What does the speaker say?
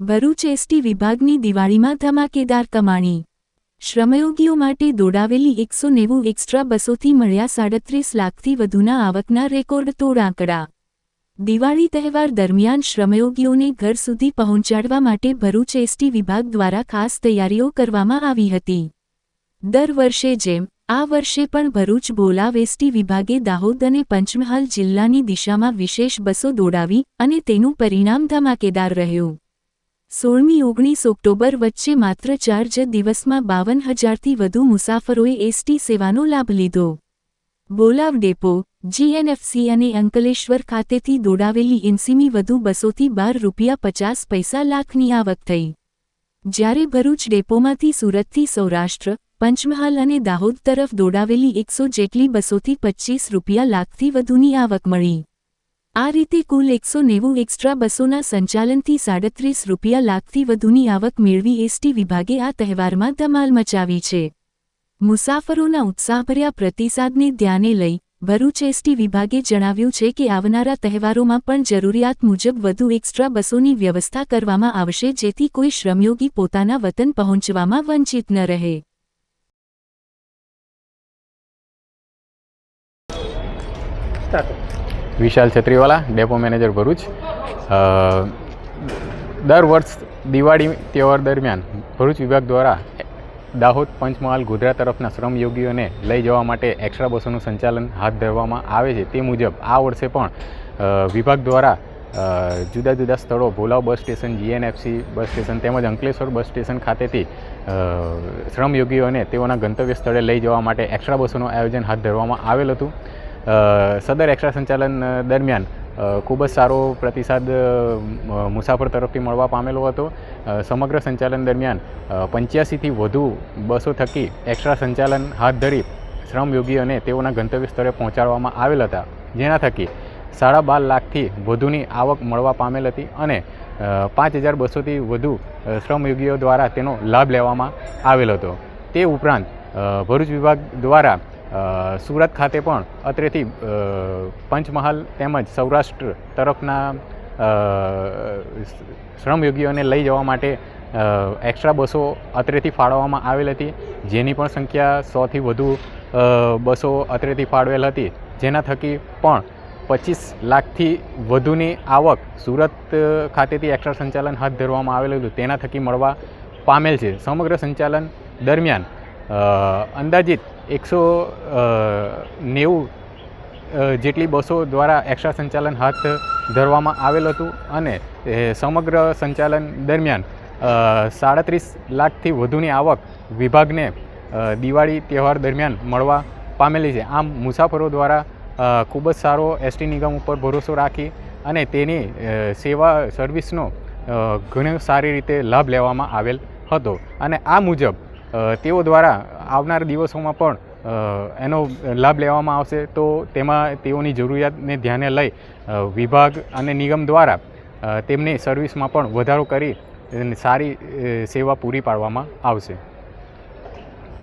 Bharuch ST વિભાગની દિવાળીમાં ધમાકેદાર કમાણી. શ્રમયોગીઓ માટે દોડાવેલી એકસો નેવું એક્સ્ટ્રા બસોથી મળ્યા સાડત્રીસ લાખથી વધુના આવકના રેકોર્ડ તોડ આંકડા. દિવાળી તહેવાર દરમિયાન શ્રમયોગીઓને ઘર સુધી પહોંચાડવા માટે ભરૂચ એસટી વિભાગ દ્વારા ખાસ તૈયારીઓ કરવામાં આવી હતી. દર વર્ષે જેમ, આ વર્ષે પણ ભરૂચ બોલાવ એસટી વિભાગે દાહોદ અને પંચમહાલ જિલ્લાની દિશામાં વિશેષ બસો દોડાવી અને તેનું પરિણામ ધમાકેદાર રહ્યું. સોળમી ઓગણીસ ઓક્ટોબર વચ્ચે માત્ર ચાર જ દિવસમાં બાવન હજારથી વધુ મુસાફરોએ એસટી સેવાનો લાભ લીધો. બોલાવ ડેપો, જીએનએફસી અને અંકલેશ્વર ખાતેથી દોડાવેલી ઇન્સીમી વધુ બસોથી બાર રૂપિયા પચાસ પૈસા લાખની આવક થઈ. જ્યારે ભરૂચ ડેપોમાંથી સુરતથી સૌરાષ્ટ્ર, પંચમહાલ અને દાહોદ તરફ દોડાવેલી એકસો જેટલી બસોથી પચ્ચીસ રૂપિયા લાખથી વધુની આવક મળી. આ રીતે કુલ એકસો નેવું એક્સ્ટ્રા બસોના સંચાલનથી સાડત્રીસ રૂપિયા લાખથી વધુની આવક મેળવી એસટી વિભાગે આ તહેવારમાં ધમાલ મચાવી છે. મુસાફરોના ઉત્સાહભર્યા પ્રતિસાદને ધ્યાને લઈ ભરૂચ એસટી વિભાગે જણાવ્યું છે કે આવનારા તહેવારોમાં પણ જરૂરિયાત મુજબ વધુ એક્સ્ટ્રા બસોની વ્યવસ્થા કરવામાં આવશે જેથી કોઈ શ્રમયોગી પોતાના વતન પહોંચવામાં વંચિત ન રહે. Vishal Chhatriwala, depot manager Bharuch. દર વર્ષ દિવાળી તહેવાર દરમિયાન ભરૂચ વિભાગ દ્વારા દાહોદ પંચમહાલ ગોધરા તરફના શ્રમયોગીઓને લઈ જવા માટે એક્સ્ટ્રા બસોનું સંચાલન હાથ ધરવામાં આવે છે. તે મુજબ આ વર્ષે પણ વિભાગ દ્વારા જુદા જુદા સ્થળો Bholav bus station GNFC bus station તેમજ અંકલેશ્વર બસ સ્ટેશન ખાતેથી શ્રમયોગીઓને તેઓના ગંતવ્ય સ્થળે લઈ જવા માટે એક્સ્ટ્રા બસોનું આયોજન હાથ ધરવામાં આવેલ હતું. સદર એક્સ્ટ્રા સંચાલન દરમિયાન ખૂબ જ સારો પ્રતિસાદ મુસાફર તરફથી મળવા પામેલો હતો. સમગ્ર સંચાલન દરમિયાન પંચ્યાસીથી વધુ બસો થકી એક્સ્ટ્રા સંચાલન હાથ ધરી શ્રમયોગીઓને તેઓના ગંતવ્ય સ્થળે પહોંચાડવામાં આવેલ હતા. જેના થકી સાડા બાર લાખથી વધુની આવક મળવા પામેલ હતી અને પાંચ હજાર બસોથી વધુ શ્રમયોગીઓ દ્વારા તેનો લાભ લેવામાં આવેલ હતો. તે ઉપરાંત ભરૂચ વિભાગ દ્વારા સુરત ખાતે પણ અત્રેથી પંચમહાલ તેમજ સૌરાષ્ટ્ર તરફના શ્રમયોગીઓને લઈ જવા માટે એક્સ્ટ્રા બસો અત્રેથી ફાળવવામાં આવેલ હતી. જેની પણ સંખ્યા સોથી વધુ બસો અત્રેથી ફાળવેલ હતી. જેના થકી પણ પચીસ લાખથી વધુની આવક સુરત ખાતેથી એક્સ્ટ્રા સંચાલન હાથ ધરવામાં આવેલું હતું. તેના થકી મળવા પામેલ છે. સમગ્ર સંચાલન દરમિયાન અંદાજિત એકસો નેવું જેટલી બસો દ્વારા એક્સ્ટ્રા સંચાલન હાથ ધરવામાં આવેલ હતું અને સમગ્ર સંચાલન દરમિયાન સાડત્રીસ લાખથી વધુની આવક વિભાગને દિવાળી તહેવાર દરમિયાન મળવા પામેલી છે. આમ મુસાફરો દ્વારા ખૂબ જ સારો એસટી નિગમ ઉપર ભરોસો રાખી અને તેની સેવા સર્વિસનો ઘણો સારી રીતે લાભ લેવામાં આવેલ હતો. અને આ મુજબ તેઓ દ્વારા આવનાર દિવસોમાં પણ એનો લાભ લેવામાં આવશે. તો તેમાં તેઓની જરૂરિયાતને ધ્યાને લઈ વિભાગ અને નિગમ દ્વારા તેમની સર્વિસમાં પણ વધારો કરી સારી સેવા પૂરી પાડવામાં આવશે.